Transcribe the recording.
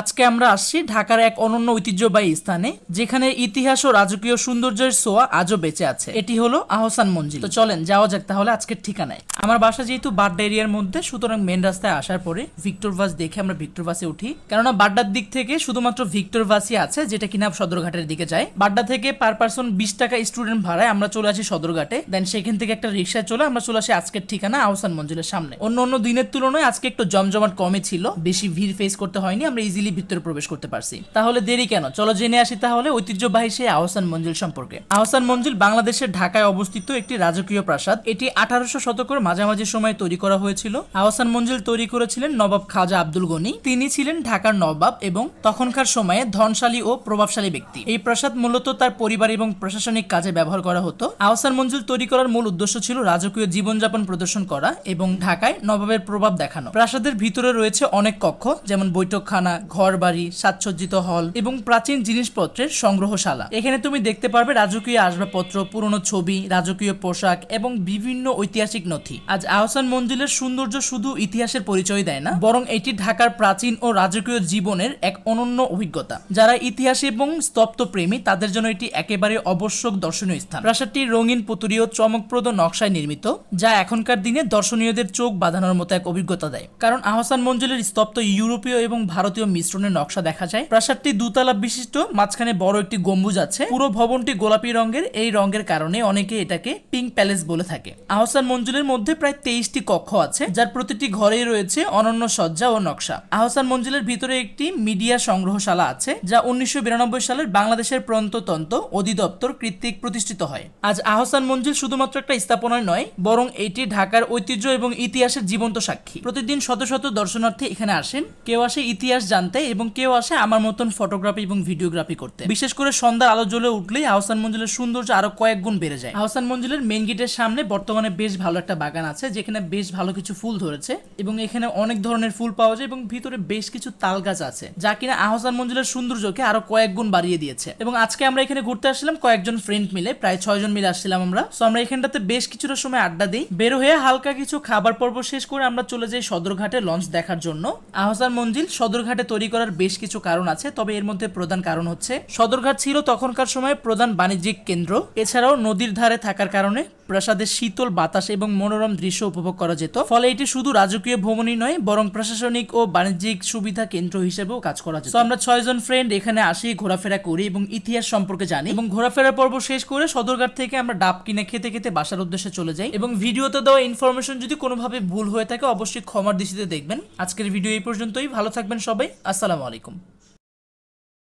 আজকে আমরা আসছি ঢাকার এক অনন্য ঐতিহ্যবাহী স্থানে, যেখানে ইতিহাস ও রাজকীয় সৌন্দর্যের ছোঁয়া আজও বেঁচে আছে। এটি হলো আহসান মঞ্জিল। তো চলেন, যাওয়া যাক তাহলে আজকের ঠিকানায়। আমার বাসা যেহেতু বাড্ডা এরিয়ার মধ্যে, সুতরাং মেন রাস্তায় আসার পরে ভিক্টর বাস দেখে আমরা ভিক্টর বাসে উঠি। কেননা বাড্ডার দিক থেকে শুধুমাত্র ভিক্টর বাসই আছে, যেটা কিনা সদরঘাটের দিকে যায়। বাড্ডা থেকে পার পার্সন বিশ টাকা স্টুডেন্ট ভাড়ায় আমরা চলে আসি সদরঘাটে। দেন সেখান থেকে একটা রিক্সায় চলে আমরা চলে আসি আজকের ঠিকানা আহসান মঞ্জিলের সামনে। অন্য অন্য দিনের তুলনায় আজকে একটু জমজমাট কমে ছিল। বেশি ভিড় ফেস করতে হয়নি, আমরা ইজিলি ভিতরে প্রবেশ করতে পারছি। তাহলে দেরি কেন? চলো জেনে আসি তাহলে ঐতিহ্যবাহী সেই আহসান মঞ্জিল সম্পর্কে। আহসান মঞ্জিল বাংলাদেশের ঢাকায় অবস্থিত একটি রাজকীয় প্রাসাদ। এটি আঠারোশো শতকের মাঝামাঝি সময়ে তৈরি করা হয়েছিল। আহসান মঞ্জিল তৈরি করেছিলেন নবাব খাজা আব্দুল গনি। তিনি ছিলেন ঢাকার নবাব এবং তখনকার সময়ে ধনশালী ও প্রভাবশালী ব্যক্তি। এই প্রাসাদ মূলত তার পরিবার এবং প্রশাসনিক কাজে ব্যবহার করা হতো। আহসান মঞ্জিল তৈরি করার মূল উদ্দেশ্য ছিল রাজকীয় জীবনযাপন প্রদর্শন করা এবং ঢাকায় নবাবের প্রভাব দেখানো। প্রাসাদের ভিতরে রয়েছে অনেক কক্ষ, যেমন বৈঠকখানা ঘর বাড়ি সাজসজ্জিত হল এবং প্রাচীন জিনিসপত্রের সংগ্রহশালা। এখানে তুমি দেখতে পারবে রাজকীয় আসবাবপত্র, পুরনো ছবি, রাজকীয় পোশাক এবং বিভিন্ন ঐতিহাসিক নথি। আজ আহসান মঞ্জিলের সৌন্দর্য শুধু ইতিহাসের পরিচয় দেয় না, বরং এটি ঢাকার প্রাচীন ও রাজকীয় জীবনের এক অনন্য অভিজ্ঞতা। যারা ইতিহাস এবং স্তব্ধ প্রেমী, তাদের জন্য এটি একেবারে অবশ্যক দর্শনীয় স্থান। প্রাসাদটি রঙিন পুতুরি ও চমকপ্রদ নকশায় নির্মিত, যা এখনকার দিনে দর্শনীয়দের চোখ বাঁধানোর মতো এক অভিজ্ঞতা দেয়। কারণ আহসান মঞ্জিলের স্তব্ধ ইউরোপীয় এবং ভারতীয় মিশ্রণের নকশা দেখা যায়। প্রাসাদটি দুতলা বিশিষ্ট, মাঝখানে বড় একটি গম্বুজ আছে। পুরো ভবনটি গোলাপি রঙের, এই রঙের কারণে অনেকে এটাকে পিঙ্ক প্যালেস বলে থাকে। আহসান মঞ্জিলের মধ্যে প্রায় তেইশটি কক্ষ আছে, যার প্রতিটি ঘরেই রয়েছে অনন্য সজ্জা ও নকশা। আহসান মঞ্জিলের ভিতরে একটি মিডিয়া সংগ্রহশালা আছে, যা উনিশশো বিরানব্বই সালের বাংলাদেশের প্রন্ততন্ত্র অধিদপ্তর কর্তৃক প্রতিষ্ঠিত হয়। আজ আহসান মঞ্জিল শুধুমাত্র একটা স্থাপনায় নয়, বরং এটি ঢাকার ঐতিহ্য এবং ইতিহাসের জীবন্ত সাক্ষী। প্রতিদিন শত শত দর্শনার্থী এখানে আসেন। কেউ আসে ইতিহাস জানতে এবং কেউ আসে আমার মতন ফটোগ্রাফি এবং ভিডিওগ্রাফি করতে। বিশেষ করে সন্ধ্যার আলো জ্বলে উঠলেই আহসান মঞ্জিলের সৌন্দর্য আরও কয়েক গুণ বেড়ে যায়। আহসান মঞ্জিলের মেন গেটের সামনে বর্তমানে বেশ ভালো একটা বাগান আছে, যেখানে বেশ ভালো কিছু ফুল ধরেছে এবং এখানে অনেক ধরনের ফুল পাওয়া যায় এবং ভিতরে বেশ কিছু তাল গাছ আছে, যা কিনা আহসান মঞ্জিলের সৌন্দর্যকে আরও কয়েক গুণ বাড়িয়ে দিয়েছে। এবং আজকে আমরা এখানে ঘুরতে আসলাম কয়েকজন ফ্রেন্ড মিলে, প্রায় ছয় জন মিলে আসছিলাম আমরা। সো আমরা এখানটাতে বেশ কিছুটা সময় আড্ডা দিই। বের হয়ে হালকা কিছু খাবার পর্ব শেষ করে আমরা চলে যাই সদরঘাটে লঞ্চ দেখার জন্য। আহসান মঞ্জিল সদরঘাটে তৈরি করার বেশ কিছু কারণ আছে, তবে এর মধ্যে প্রধান কারণ হচ্ছে, সদরঘাট ছিল তখনকার সময় প্রধান বাণিজ্যিক কেন্দ্র। এছাড়াও নদীর ধারে থাকার কারণে প্রাসাদের শীতল বাতাস এবং মনোরম দৃশ্য উপভোগ করা যেত। ফলে এটি শুধু রাজকীয় ভ্রমণই নয়, বরং প্রশাসনিক ও বাণিজ্যিক সুবিধা কেন্দ্র হিসেবেও কাজ করা যেত। আমরা ছয়জন ফ্রেন্ড এখানে আসি, ঘোরাফেরা করি এবং ইতিহাস সম্পর্কে জানি এবং ঘোরাফেরা পর্ব শেষ করে সদরঘাট থেকে আমরা ডাব কিনে খেতে খেতে বাসার উদ্দেশ্যে চলে যাই এবং ভিডিওতে দেওয়া ইনফরমেশন যদি কোনোভাবে ভুল হয়ে থাকে, অবশ্যই ক্ষমার দৃষ্টিতে দেখবেন। আজকের ভিডিও এই পর্যন্তই। ভালো থাকবেন সবাই। আসসালামু আলাইকুম